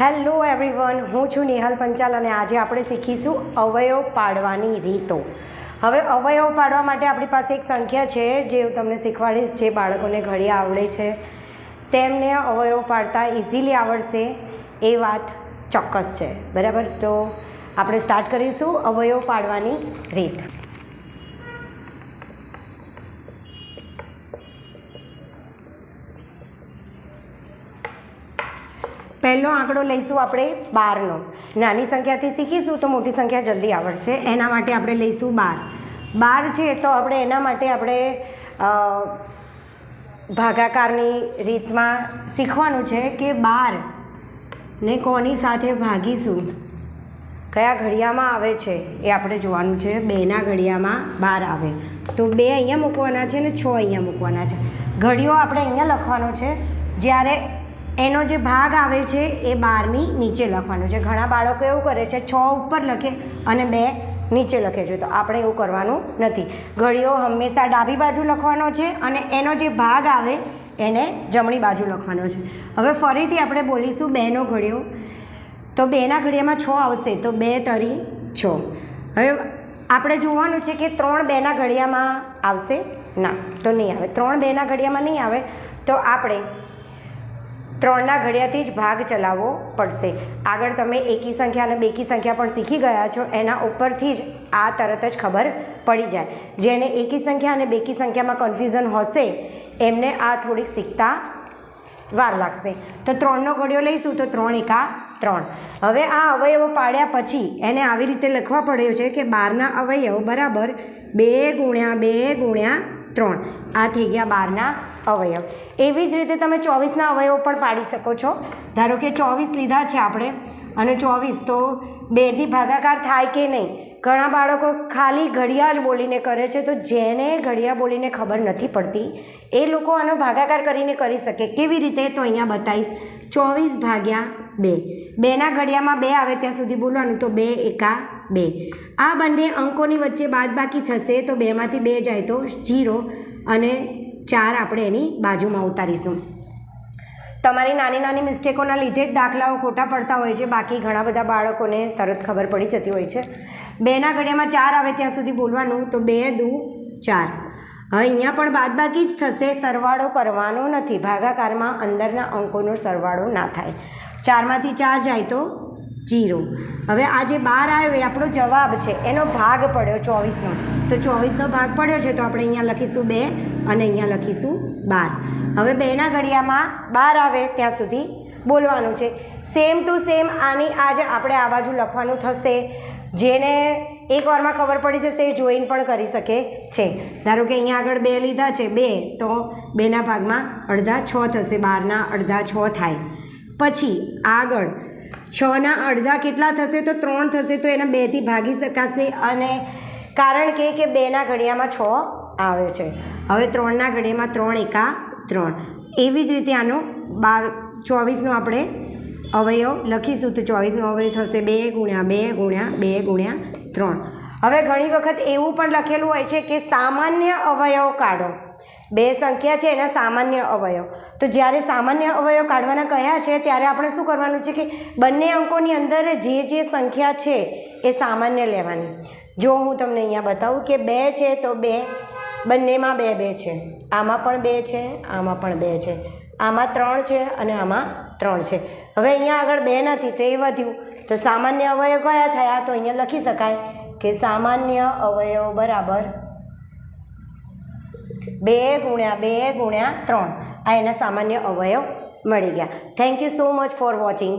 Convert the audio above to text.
Hello everyone, હું છું નિહાલ પંચાલ અને આજે આપણે શીખીશું અવયવ પાડવાની રીતો. હવે અવયવ પાડવા માટે આપણી પાસે એક સંખ્યા છે, જે હું તમને શીખવાડીશ, જે બાળકોને ઘડી આવડે છે. તેમને અવયવ પાડતા ઇઝીલી આવડશે એ વાત ચોક્કસ છે. બરાબર? તો આપણે સ્ટાર્ટ કરીશું અવયવ પાડવાની રીત. પહેલો આંકડો લઈશું આપણે બારનો. નાની સંખ્યાથી શીખીશું તો મોટી સંખ્યા જલ્દી આવડશે. એના માટે આપણે લઈશું બાર. બાર છે તો આપણે એના માટે આપણે ભાગાકારની રીતમાં શીખવાનું છે કે બાર ને કોની સાથે ભાગીશું? કયા ઘડિયામાં આવે છે એ આપણે જોવાનું છે. બેના ઘડિયામાં બાર આવે. તો બે અહીંયા મૂકવાના છે ને છ અહીંયા મૂકવાના છે. ઘડિયો આપણે અહીંયા લખવાનો છે. જ્યારે એનો જે ભાગ આવે છે એ બારની નીચે લખવાનો છે. ઘણા બાળકો એવું કરે છે, છ ઉપર લખે અને બે નીચે લખે છે. તો આપણે એવું કરવાનું નથી. ઘડિયો હંમેશા ડાબી બાજુ લખવાનો છે અને એનો જે ભાગ આવે એને જમણી બાજુ લખવાનો છે. હવે ફરીથી આપણે બોલીશું બેનો ઘડિયો તો બેના ઘડિયામાં છ આવશે. તો બે તરી છ. હવે આપણે જોવાનું છે કે ત્રણ બેના ઘડિયામાં આવશે ના. તો નહીં આવે. ત્રણ બેના ઘડિયામાં નહીં આવે. તો આપણે ત્રણના ઘડિયાથી જ ભાગ ચલાવવો પડશે. આગળ તમે એકી સંખ્યા અને બેકી સંખ્યા પણ શીખી ગયા છો, એના ઉપરથી જ આ તરત જ ખબર પડી જાય. જેને એકી સંખ્યા અને બેકી સંખ્યામાં કન્ફ્યુઝન હશે, એમને આ થોડીક શીખતા વાર લાગશે. તો ત્રણનો ઘડિયો લઈશું, તો ત્રણ એકા ત્રણ. હવે આ અવયવો પાડ્યા પછી એને આવી રીતે લખવા પડ્યો છે કે બારના અવયવ બરાબર બે ગુણ્યા બે ગુણ્યા ત્રણ. આ થઈ ગયા બારના અવયવ. એવી જ રીતે તમે ચોવીસના અવયવ પણ પાડી શકો છો. ધારો કે ચોવીસ લીધા છે આપણે અને ચોવીસ તો બેથી ભાગાકાર થાય કે નહીં? ઘણા બાળકો ખાલી ઘડિયા જ બોલીને કરે છે તો જેને ઘડિયા બોલીને ખબર નથી પડતી, એ લોકો આનો ભાગાકાર કરીને કરી શકે. કેવી રીતે? તો અહીંયા બતાવીશ. ચોવીસ ભાગ્યા બે. બેના ઘડિયામાં બે આવે ત્યાં સુધી બોલવાનું. તો બે એકા બે. આ બંને અંકોની વચ્ચે બાદબાકી થશે તો બેમાંથી બે જાય તો જીરો અને ચાર આપણે એની બાજુમાં ઉતારીશું. તમારી નાની નાની મિસ્ટેકોના લીધે જ દાખલાઓ ખોટા પડતા હોય છે. બાકી ઘણા બધા બાળકોને તરત ખબર પડી જતી હોય છે. બેના ઘડિયામાં ચાર આવે ત્યાં સુધી બોલવાનું, તો બે, દુ, ચાર. હવે અહીંયા પણ બાદબાકી જ થશે. સરવાળો કરવાનો નથી. ભાગાકારમાં અંદરના અંકોનો સરવાળો ના થાય. ચારમાંથી ચાર જાય તો જીરો હવે આ જે બાર આવ્યો એ આપણો જવાબ છે. એનો ભાગ પડ્યો ચોવીસનો. તો ચોવીસનો ભાગ પડ્યો છે તો આપણે અહીંયા લખીશું બે અને અહીંયા લખીશું બાર. હવે બેના ઘડિયામાં બાર આવે ત્યાં સુધી બોલવાનું છે. સેમ ટુ સેમ આની આજ આપણે આ બાજુ લખવાનું થશે. જેને એક વારમાં ખબર પડી જશે એ જોઈન પણ કરી શકે છે. ધારો કે અહીંયા આગળ બે લીધા છે, બે, તો બેના ભાગમાં અડધા છ થશે, બારના અડધા છ થાય. પછી આગળ છના અડધા કેટલા થશે તો ત્રણ થશે તો એને બેથી ભાગી શકાશે અને કારણ કે કે બેના ઘડિયામાં છ આવે છે. હવે ત્રણના ઘડિયામાં ત્રણ એકા ત્રણ. એવી જ રીતે આનો બાર, ચોવીસનો આપણે અવયવ લખીશું તો ચોવીસનો અવયવ થશે બે ગુણ્યા બે ગુણ્યા બે ગુણ્યા ત્રણ. હવે ઘણી વખત એવું પણ લખેલું હોય છે કે સામાન્ય અવયવ કાઢો. બે સંખ્યા છે એના સામાન્ય અવયવ. તો જ્યારે સામાન્ય અવયવ કાઢવાના કયા છે, ત્યારે આપણે શું કરવાનું છે કે બંને અંકોની અંદર જે જે સંખ્યા છે એ સામાન્ય લેવાની. જો હું તમને અહીંયા બતાવું કે બે છે તો બે, બંનેમાં બે બે છે. આમાં પણ બે છે, આમાં પણ બે છે. આમાં ત્રણ છે અને આમાં ત્રણ છે. હવે અહીંયા આગળ બે નથી તો એ વધ્યું. તો સામાન્ય અવયવ કયા થયા? તો અહીંયા લખી શકાય કે સામાન્ય અવયવ બરાબર બે ગુણ્યા બે ગુણ્યા ત્રણ આ એના સામાન્ય અવયવ મળી ગયા. Thank you so much for watching